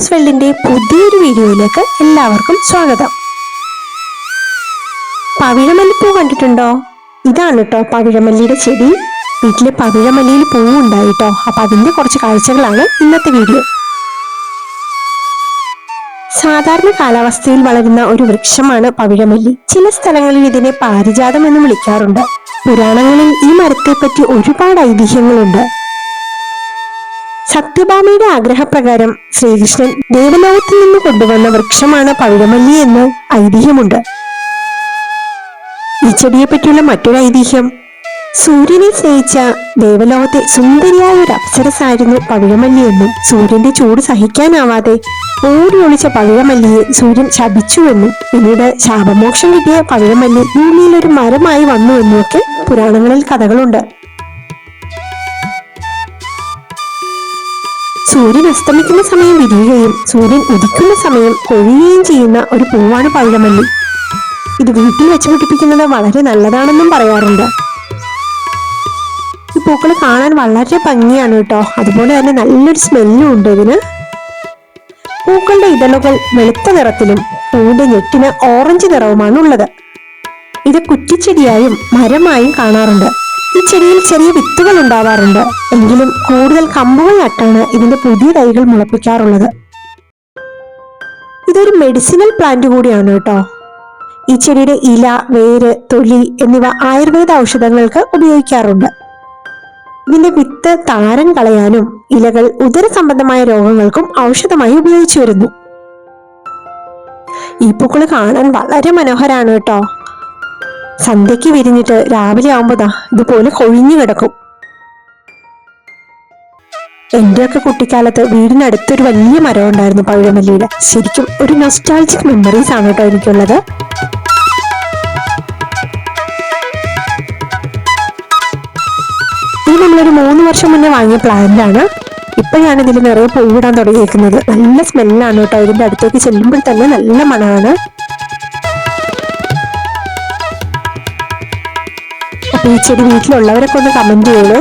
News വേൾഡിന്റെ പുതിയൊരു വീഡിയോയിലേക്ക് എല്ലാവർക്കും സ്വാഗതം. പവിഴമല്ലിപ്പൂ കണ്ടിട്ടുണ്ടോ? ഇതാണ് കേട്ടോ പവിഴമല്ലിയുടെ ചെടി. വീട്ടിലെ പവിഴമല്ലിയിൽ പൂവ് ഉണ്ടായിട്ടോ അപ്പൊ അതിന്റെ കുറച്ച് കാഴ്ചകളാണ് ഇന്നത്തെ വീഡിയോ. സാധാരണ കാലാവസ്ഥയിൽ വളരുന്ന ഒരു വൃക്ഷമാണ് പവിഴമല്ലി. ചില സ്ഥലങ്ങളിൽ ഇതിനെ പാരിജാതം എന്ന് വിളിക്കാറുണ്ട്. പുരാണങ്ങളിൽ ഈ മരത്തെപ്പറ്റി ഒരുപാട് ഐതിഹ്യങ്ങളുണ്ട്. സത്യഭാമയുടെ ആഗ്രഹപ്രകാരം ശ്രീകൃഷ്ണൻ ദേവലോകത്തിൽ നിന്ന് കൊണ്ടുവന്ന വൃക്ഷമാണ് പവിഴമല്ലി എന്ന് ഐതിഹ്യമുണ്ട്. ഈ ചെടിയെ പറ്റിയുള്ള മറ്റൊരു ഐതിഹ്യം സൂര്യനെ സ്നേഹിച്ച ദേവലോകത്തെ സുന്ദരിയായ ഒരു അപ്സരസായിരുന്നു പവിഴമല്ലി എന്നും സൂര്യന്റെ ചൂട് സഹിക്കാനാവാതെ ഓടി ഒളിച്ച പവിഴമല്ലിയെ സൂര്യൻ ശപിച്ചുവെന്നും പിന്നീട് ശാപമോക്ഷം കിട്ടിയ പവിഴമല്ലി ഭൂമിയിൽ ഒരു മരമായി ഒക്കെ പുരാണങ്ങളിൽ കഥകളുണ്ട്. സൂര്യൻ അസ്തമിക്കുന്ന സമയം വിരിയുകയും സൂര്യൻ ഉദിക്കുന്ന സമയം പൊഴിയുകയും ചെയ്യുന്ന ഒരു പൂവാണ് പവിഴമല്ലി ഇത് വീട്ടിൽ വെച്ച് പിടിപ്പിക്കുന്നത് വളരെ നല്ലതാണെന്നും പറയാറുണ്ട്. ഈ പൂക്കൾ കാണാൻ വളരെ ഭംഗിയാണ് കേട്ടോ. അതുപോലെ തന്നെ നല്ലൊരു സ്മെല്ലും ഉണ്ട് ഇതിന്. പൂക്കളുടെ ഇതളുകൾ വെളുത്ത നിറത്തിലും പൂവിന്റെ ഞെട്ടിന് ഓറഞ്ച് നിറവുമാണ് ഉള്ളത്. ഇത് കുറ്റിച്ചെടിയായും മരമായും കാണാറുണ്ട്. ഈ ചെടിയിൽ ചെറിയ വിത്തുകൾ ഉണ്ടാവാറുണ്ട്. എങ്കിലും കൂടുതൽ കമ്പുകൾ നട്ടാണ് ഇതിന്റെ പുതിയ തൈകൾ മുളപ്പിക്കാറുള്ളത്. ഇതൊരു മെഡിസിനൽ പ്ലാന്റ് കൂടിയാണ് കേട്ടോ. ഈ ചെടിയുടെ ഇല വേര് തൊലി എന്നിവ ആയുർവേദ ഔഷധങ്ങൾക്ക് ഉപയോഗിക്കാറുണ്ട്. ഇതിന്റെ വിത്ത് താരൻ കളയാനും ഇലകൾ ഉദര സംബന്ധമായ രോഗങ്ങൾക്കും ഔഷധമായി ഉപയോഗിച്ചു വരുന്നു. ഈ പൂക്കൾ കാണാൻ വളരെ മനോഹരാണ് കേട്ടോ. സന്ധ്യയ്ക്ക് വിരിഞ്ഞിട്ട് രാവിലെ ആവുമ്പോതാ ഇതുപോലെ കൊഴിഞ്ഞു കിടക്കും. എന്റെയൊക്കെ കുട്ടിക്കാലത്ത് വീടിനടുത്തൊരു വലിയ മരം ഉണ്ടായിരുന്നു പവിഴമല്ലിയുടെ. ശരിക്കും ഒരു നൊസ്റ്റാൾജിക് മെമ്മറീസ് ആണ് കേട്ടോ എനിക്കുള്ളത്. ഇത് നമ്മളൊരു മൂന്ന് വർഷം മുന്നേ വാങ്ങിയ പ്ലാന്റാണ് ഇപ്പൊ ഇപ്പോഴാണ് ഇതിൽ നിറയെ പൂവിടാൻ തുടങ്ങിയിരിക്കുന്നത് നല്ല സ്മെല്ലാണ് കേട്ടോ. ഇതിന്റെ അടുത്തേക്ക് ചെല്ലുമ്പോൾ തന്നെ നല്ല മണമാണ്. അപ്പൊ ഈ ചെടി വീട്ടിലുള്ളവരൊക്കെ ഒന്ന് കമന്റ് ചെയ്യണേ.